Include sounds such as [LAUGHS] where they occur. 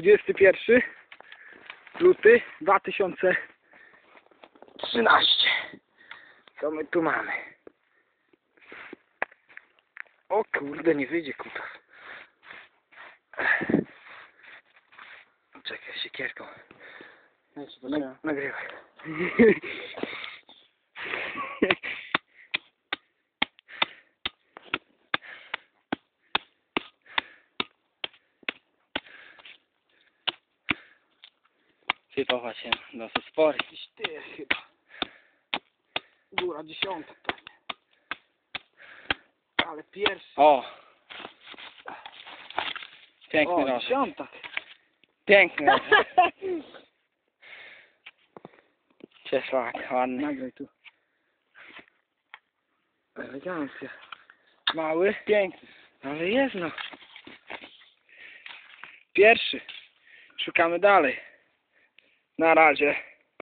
21 luty 2013. Co my tu mamy? O kurde, nie wyjdzie kutas. Czekaj, siekierką. Nag- Nagrywaj. [LAUGHS] Sypała się dosyć spory. Jakiś ty chyba. Góra dziesiątek pewnie. Ale pierwszy. O! Piękny O, rożek. dziesiątek. Piękny rożek. [LAUGHS] Cieślak, ładny. Nagraj tu. Elegancja. Mały, Piękny. ale jest no. Pierwszy. Szukamy dalej. Na razie.